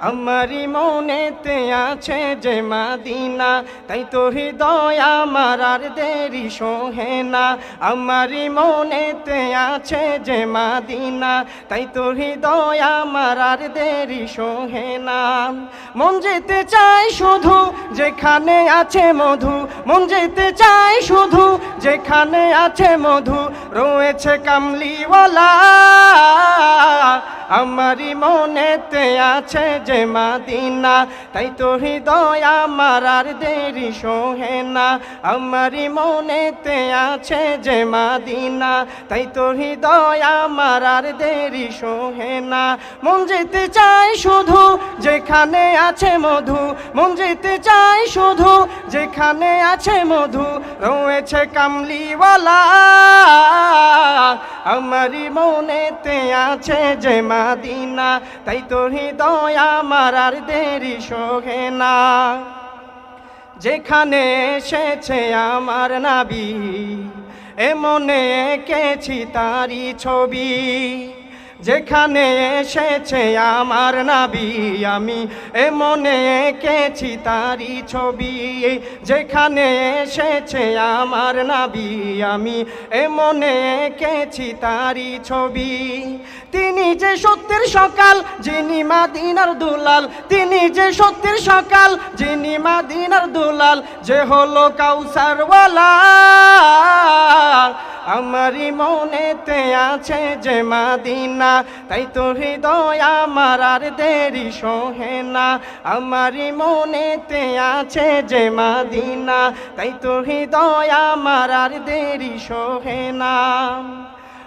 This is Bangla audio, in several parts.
আমারি মনেতে আছে যে মাদিনা, তাই তো হৃদয় আমার আর দেরি সোহে না। আমারি মনেতে আছে যে মাদিনা, তাই তো হৃদয় আমার আর দেরি সোহে না। মন যেতে চাই শুধু যেখানে আছে মধু, মন যেতে চাই শুধু যেখানে আছে মধু, রয়েছে কামলিওয়ালা। আমারি মনেতে আছে যে মাদিনা, তাই তো হৃদয় আমার আর দেরি সোহে না। আমারি মনেতে আছে যে মাদিনা, তাই তো হৃদয় আমার আর দেরি সোহে না। মন যেতে চাই শুধু যেখানে আছে মধু, মন যেতে চাই শুধু যেখানে আছে মধু, রয়েছে কামলিওয়ালা আমারি মনেতে আছে যে মাদিনা, তাই তো হৃদয় আমার আর দেরি সোহে না। যেখানে এসেছে আমার নাবি, এমনে কেছি তারি ছবি। যেখানে এসেছে আমার নাবি, আমি এমনে এঁকেছি তারি ছবি। যেখানে এসেছে আমার নাবি, আমি এমনে এঁকেছি তারি ছবি। যে সত্যের সকাল, যিনি মাদিনার দুলাল, তিনি যে সত্যের সকাল, যিনি মাদিনার দুলাল, যে হলো কাউসারওয়ালা। আমারই মনেতে আছে যে মাদিনা, তাই তো হৃদয় আমার আর দেরি সোহে না। আমারই মনেতে আছে যে মাদিনা, তাই তো হৃদয় আমার আর দেরি সোহে না।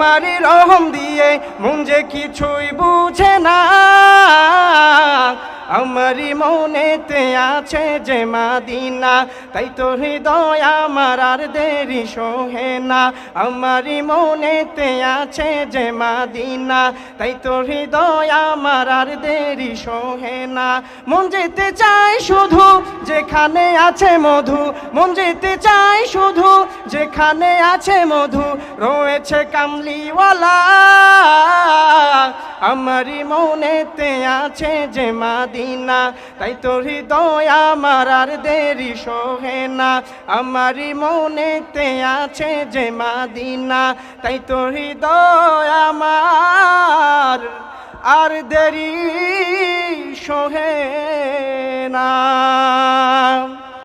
তোমারই রহম দিয়ে মুঞ্জে কিছুই বুঝে না। আমারই মনেতে আছে যে মাদিনা, তাই তো হৃদয় আমার আর দেরি সোহে না। আমারই মনেতে আছে যে মাদিনা, তাই তো হৃদয় আমার আর দেরি সোহে না। মন যেতে চাই শুধু যেখানে আছে মধু, মন যেতে চাই শুধু যেখানে আছে মধু, রয়েছে কামলিওয়ালা। আমারই মনেতে আছে যে মাদিনা তাই তো হৃদয় আমার আর দেরি সোহে না। আমারই মনেতে আছে যে মাদিনা, তাই তো হৃদয় আমার আর দেরি সোহে না।